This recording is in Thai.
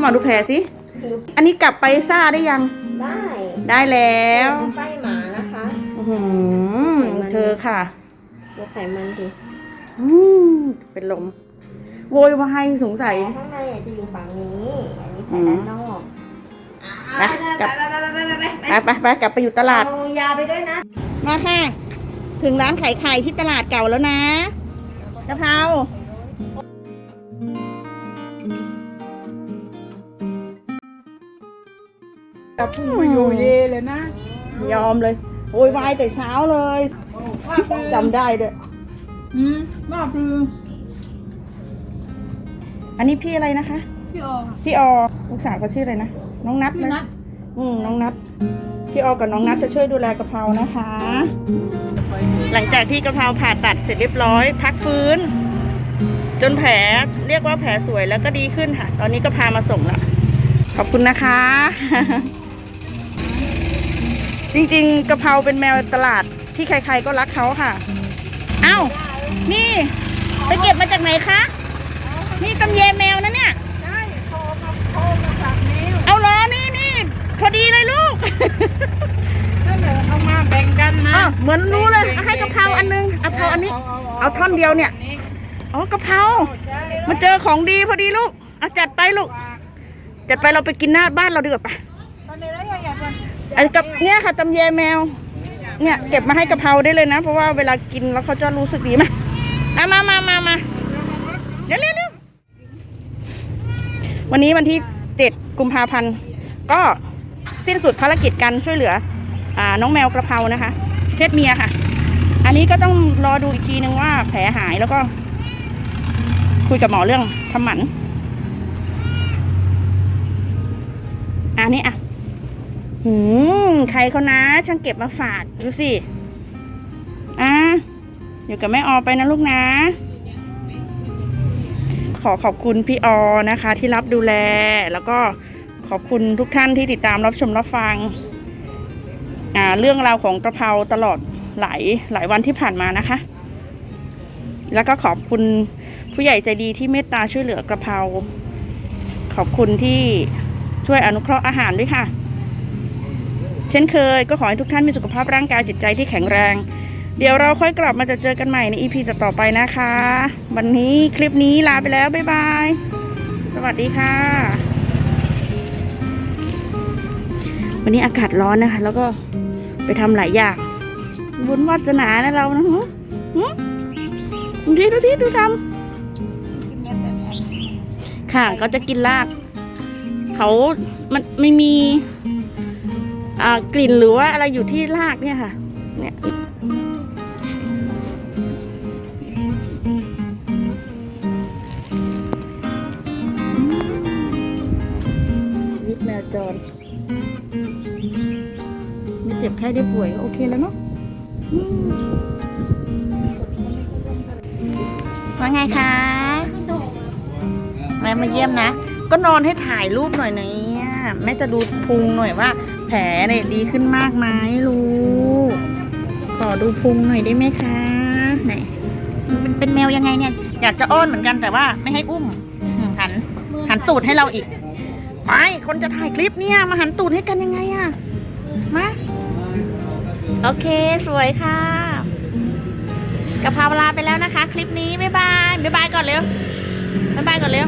หมอดูแผลสิ อันนี้กลับไปซ่าได้ยัง ได้ ได้แล้วไส้หมานะคะอื้อหือเธอค่ะดูไขมันดิอืมเป็นลม โวยวายสงแผลสัย ข้างในอะจะอยู่ฝั่งนี้ อันนี้แผลด้านนอกไปไปกลับไปไปไปไปไปไปไปไปกลับไปอยู่ตลาดเอายาไปด้วยนะ มาค่ะ ถึงร้านขายไข่ที่ตลาดเก่าแล้วนะกะเพรา กับผู้อยู่เยเลยนะยอมเลยโวยวายแต่เช้าเลยจำได้ด้วยอืมว่าคืออันนี้พี่อะไรนะคะ พี่ออค่ะพี่ออลูกสาวเขาชื่ออะไรนะน้องนัทพี่ไหมนัทอืมน้องนัทพี่ออกับน้องนัทจะช่วยดูแลกะเพรานะคะ หลังจากที่กะเพราผ่าตัดเสร็จเรียบร้อย พักฟื้น จนแผลเรียกว่าแผลสวยแล้วก็ดีขึ้นค่ะ ตอนนี้ก็พามาส่งละขอบคุณนะคะ จริงๆกะเพราเป็นแมวตลาดที่ใครๆก็รักเขาค่ะ เอ้า นี่ ไปเก็บมาจากไหนคะ นี่ตำแยแมวนะเนี่ย ใช่โทรมาโทรมาสั่งนี้เอาเหรอนี่นี่พอดีเลยลูกนั่นแหละเอามาแบ่งกันนะอ้าวเหมือนรู้เลยเอาให้กะเพราอันนึงเอาเพราอันนี้ เอาท่อนเดียวเนี่ย อ๋อกะเพราใช่มาเจอของดีพอดีลูกเอาจัดไปลูก จัดไปเราไปกินหน้าบ้านเราดีกว่าปะ ไอ้กับเนี่ยค่ะตำแยแมว เนี่ยเก็บมาให้กะเพราได้เลยนะ เพราะว่าเวลากินแล้วเขาจะรู้สึกดีไหมเอามามามามาเร็วเร็วเร็ววันนี้วันที่เจ็ดกุมภาพันธ์ก็สิ้นสุดภารกิจการช่วยเหลือ อ่าน้องแมวกระเพรานะคะ เพศเมียค่ะ อันนี้ก็ต้องรอดูอีกทีนึงว่าแผลหายแล้วก็ คุยกับหมอเรื่องทำหมันอันนี้อะ หืมใครเขานะ ช่างเก็บมาฝากดูสิ อะ อยู่กับแม่ออไปนะลูกนะ ขอขอบคุณพี่ออนะคะ ที่รับดูแล แล้วก็ขอบคุณทุกท่านที่ติดตามรับชมรับฟัง อ่า เรื่องราวของกระเพราตลอดหลายหลายวันที่ผ่านมานะคะ แล้วก็ขอบคุณผู้ใหญ่ใจดีที่เมตตาช่วยเหลือกระเพรา ขอบคุณที่ช่วยอนุเคราะห์อาหารด้วยค่ะ เช่นเคยก็ขอให้ทุกท่านมีสุขภาพร่างกายจิตใจที่แข็งแรง เดี๋ยวเราค่อยกลับมาจะเจอกันใหม่ในอีพีต่อไปนะคะ วันนี้คลิปนี้ลาไปแล้ว บ๊ายบาย สวัสดีค่ะ วันนี้อากาศร้อนนะคะ แล้วก็ไปทำหลายอย่างบุญวาสนานะเรานะหึดูทีดูที่ดูทำค่ะก็จะกินราก เขามันไม่มี กลิ่นหรือว่าอะไรอยู่ที่รากเนี่ยค่ะ เนี่ยชีวิตแมวจรไม่เจ็บไข้ได้ป่วยโอเคแล้วเนาะว่าไงคะแม่มาเยี่ยมนะ ก็นอนให้ถ่ายรูปหน่อยนะแม่จะดูพุงหน่อยว่า แผลเนี่ยดีขึ้นมากไหมลูก ขอดูพุงหน่อยได้ไหมคะไหนเป็นเป็นแมวยังไงเนี่ย อยากจะอ้อนเหมือนกันแต่ว่าไม่ให้อุ้มอืมหัน หันตูดให้เราอีกไปคนจะถ่ายคลิปเนี่ย มาหันตูดให้กันยังไงอะมาโอเคสวยค่ะกะเพราลาไปแล้วนะคะ คลิปนี้บ๊ายบายบ๊ายบายก่อนเร็วบ๊ายบายก่อนเร็ว